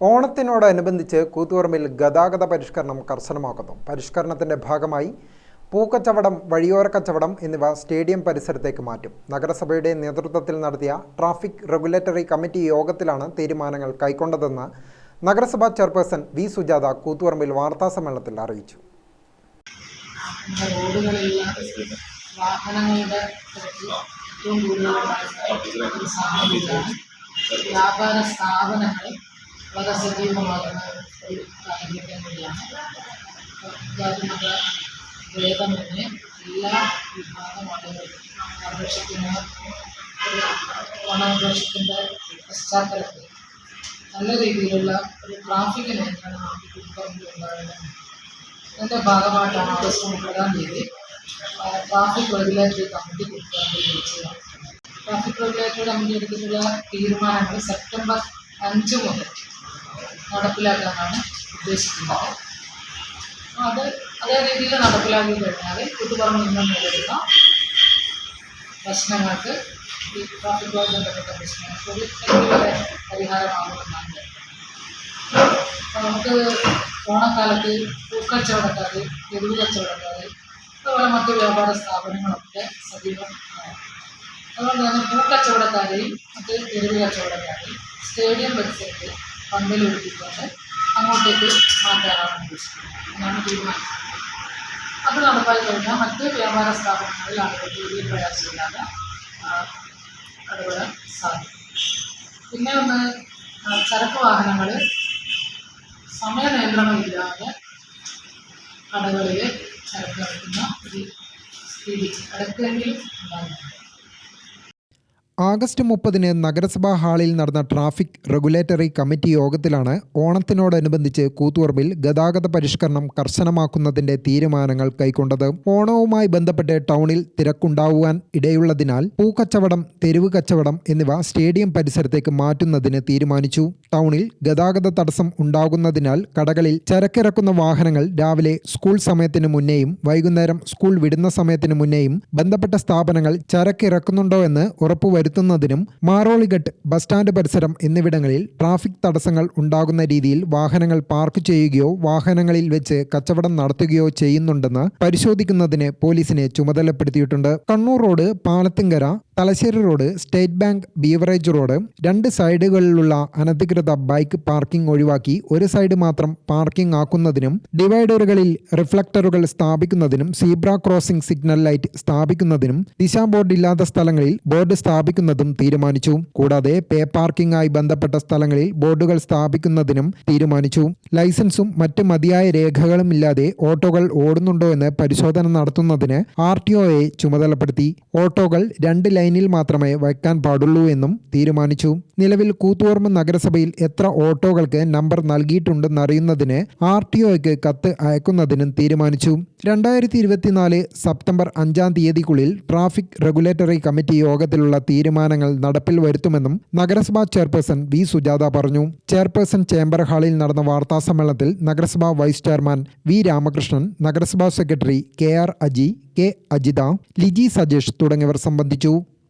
ഓണത്തിനോടനുബന്ധിച്ച് കൂത്തുപറമ്പിൽ ഗതാഗത പരിഷ്കരണം കർശനമാക്കുന്നു പരിഷ്കരണത്തിന്റെ ഭാഗമായി പൂക്കച്ചവടം വഴിയോര കച്ചവടം എന്നിവ സ്റ്റേഡിയം പരിസരത്തേക്ക് മാറ്റും നഗരസഭയുടെ നേതൃത്വത്തിൽ നടത്തിയ ട്രാഫിക് റെഗുലേറ്ററി കമ്മിറ്റി യോഗത്തിലാണ് തീരുമാനങ്ങൾ കൈക്കൊണ്ടതെന്ന് നഗരസഭാ ചെയർപേഴ്സൺ വി സുജാത കൂത്തുപറമ്പിൽ വാർത്താസമ്മേളനത്തിൽ അറിയിച്ചു വാഹനങ്ങളുടെ ഏറ്റവും ഒരു വ്യാപാര സ്ഥാപനങ്ങൾ വളരെ സജീവമാകുന്ന ഒരു എല്ലാ പശ്ചാത്തലത്തിൽ നല്ല രീതിയിലുള്ള ഒരു ട്രാഫിക് നിയന്ത്രണം ഉണ്ടാകുന്നത് അതിന്റെ ഭാഗമായിട്ടാണ് ഓഗസ്റ്റ് ട്രാഫിക് റെഗുലേറ്ററി കമ്മിറ്റി വിളിച്ചതാണ് ട്രാഫിക് റെഗുലേറ്ററി കമ്മിറ്റി എടുത്തിട്ടുള്ള തീരുമാനങ്ങൾ സെപ്റ്റംബർ അഞ്ച് മുതൽ നടപ്പിലാക്കാനാണ് ഉദ്ദേശിക്കുന്നത് അത് അതേ രീതിയിൽ നടപ്പിലാക്കി കഴിഞ്ഞാൽ കുട്ടിപ്പറമ്പ് നിന്ന് നേരിടുന്ന പ്രശ്നങ്ങൾക്ക് ഈ ട്രാഫിക്കുമായി ബന്ധപ്പെട്ട പ്രശ്നങ്ങൾക്ക് ഒരു വരെ പരിഹാരമാകുമെന്നാണ് കരുതുന്നത്. നമുക്ക് ഓണക്കാലത്ത് പൂക്കച്ചവടക്കാർ എരിവ് കച്ചവടക്കാർ അതുപോലെ മറ്റ് വ്യാപാര സ്ഥാപനങ്ങളൊക്കെ സജീവം അതുകൊണ്ട് തന്നെ പൂക്കച്ചവടക്കാരെയും മറ്റ് എരിവ് കച്ചവടക്കാരെയും സ്റ്റേഡിയം പരിസരത്ത് പന്തലൊരുക്കിക്കൊണ്ട് അങ്ങോട്ടേക്ക് മാറ്റാനാണ് ഉദ്ദേശിക്കുന്നത്. എന്നാണ് തീരുമാനിച്ചത് അത് നടപ്പായി കഴിഞ്ഞാൽ മറ്റ് വ്യാപാര സ്ഥാപനങ്ങളിൽ ആളുകൾക്ക് വലിയ പ്രയാസമില്ലാതെ ഇടപെടാൻ സാധിക്കും. പിന്നെ ഒന്ന് ചരക്ക് വാഹനങ്ങൾ സമയ നിയന്ത്രണമില്ലാതെ കടകളിൽ ചരക്ക് ഇറക്കുന്ന ഒരു സ്ഥിതി ഇടയ്ക്കെങ്കിലും ഉണ്ടാകുന്നുണ്ട്. ആഗസ്റ്റ് മുപ്പതിന് നഗരസഭാ ഹാളിൽ നടന്ന ട്രാഫിക് റെഗുലേറ്ററി കമ്മിറ്റി യോഗത്തിലാണ് ഓണത്തിനോടനുബന്ധിച്ച് കൂത്തുപറമ്പിൽ ഗതാഗത പരിഷ്കരണം കർശനമാക്കുന്നതിന്റെ തീരുമാനങ്ങൾ കൈക്കൊണ്ടത്. ഓണവുമായി ബന്ധപ്പെട്ട് ടൗണിൽ തിരക്കുണ്ടാവുവാൻ ഇടയുള്ളതിനാൽ പൂക്കച്ചവടം തെരുവ് കച്ചവടം എന്നിവ സ്റ്റേഡിയം പരിസരത്തേക്ക് മാറ്റുന്നതിന് തീരുമാനിച്ചു. ടൗണിൽ ഗതാഗത തടസ്സം ഉണ്ടാകുന്നതിനാൽ കടകളിൽ ചരക്കിറക്കുന്ന വാഹനങ്ങൾ രാവിലെ സ്കൂൾ സമയത്തിന് മുന്നേയും വൈകുന്നേരം സ്കൂൾ വിടുന്ന സമയത്തിന് മുന്നേയും ബന്ധപ്പെട്ട സ്ഥാപനങ്ങൾ ചരക്കിറക്കുന്നുണ്ടോ എന്ന് ഉറപ്പുവരുത്തുന്നതിനും മാറോളിഘട്ട് ബസ് സ്റ്റാൻഡ് പരിസരം എന്നിവിടങ്ങളിൽ ട്രാഫിക് തടസ്സങ്ങൾ ഉണ്ടാകുന്ന രീതിയിൽ വാഹനങ്ങൾ പാർക്ക് ചെയ്യുകയോ വാഹനങ്ങളിൽ വെച്ച് കച്ചവടം നടത്തുകയോ ചെയ്യുന്നുണ്ടെന്ന് പരിശോധിക്കുന്നതിന് പോലീസിനെ ചുമതലപ്പെടുത്തിയിട്ടുണ്ട്. Kannur road Palathinkara Thalassery road state bank beverage road രണ്ട് സൈഡുകളിലുള്ള അനധികൃത ബൈക്ക് പാർക്കിംഗ് ഒഴിവാക്കി ഒരു സൈഡ് മാത്രം പാർക്കിംഗ് ആക്കുന്നതിനും ഡിവൈഡറുകളിൽ റിഫ്ലക്ടറുകൾ സ്ഥാപിക്കുന്നതിനും സീബ്ര ക്രോസിംഗ് സിഗ്നൽ ലൈറ്റ് സ്ഥാപിക്കുന്നതിനും ദിശാ ബോർഡ് ഇല്ലാത്ത സ്ഥലങ്ങളിൽ ബോർഡ് സ്ഥാപിക്കുന്നതും തീരുമാനിച്ചു. കൂടാതെ പേ പാർക്കിംഗായി ബന്ധപ്പെട്ട സ്ഥലങ്ങളിൽ ബോർഡുകൾ സ്ഥാപിക്കുന്നതിനും തീരുമാനിച്ചു. ലൈസൻസും മറ്റ് മതിയായ രേഖകളും ഇല്ലാതെ ഓട്ടോകൾ ഓടുന്നുണ്ടോ എന്ന് പരിശോധന നടത്തുന്നതിന് ആർ ടി ഒയെ ചുമതലപ്പെടുത്തി. ഓട്ടോകൾ രണ്ട് ലൈനിൽ മാത്രമേ വയ്ക്കാൻ പാടുള്ളൂ എന്നും തീരുമാനിച്ചു. നിലവിൽ കൂത്തുപറമ്പ് നഗരസഭയിൽ എത്ര ഓട്ടോകൾക്ക് നമ്പർ നൽകിയിട്ടുണ്ടെന്നറിയുന്നതിന് ആർ ടി ഒയ്ക്ക് കത്ത് അയക്കുന്നതിനും തീരുമാനിച്ചു. രണ്ടായിരത്തി ഇരുപത്തിനാല് സെപ്റ്റംബർ അഞ്ചാം തീയതിക്കുള്ളിൽ ട്രാഫിക് റെഗുലേറ്ററി കമ്മിറ്റി യോഗത്തിലുള്ള തീരുമാനങ്ങൾ നടപ്പിൽ വരുത്തുമെന്നും നഗരസഭാ ചെയർപേഴ്സൺ വി സുജാത പറഞ്ഞു. ചെയർപേഴ്സൺ ചേംബർ ഹാളിൽ നടന്ന വാർത്താ സമ്മേളനത്തിൽ നഗരസഭാ വൈസ് ചെയർമാൻ വി രാമകൃഷ്ണൻ നഗരസഭാ secretary K R Aji K Ajitha Liji Sajesh തുടങ്ങിയവർ സംബന്ധിച്ചു.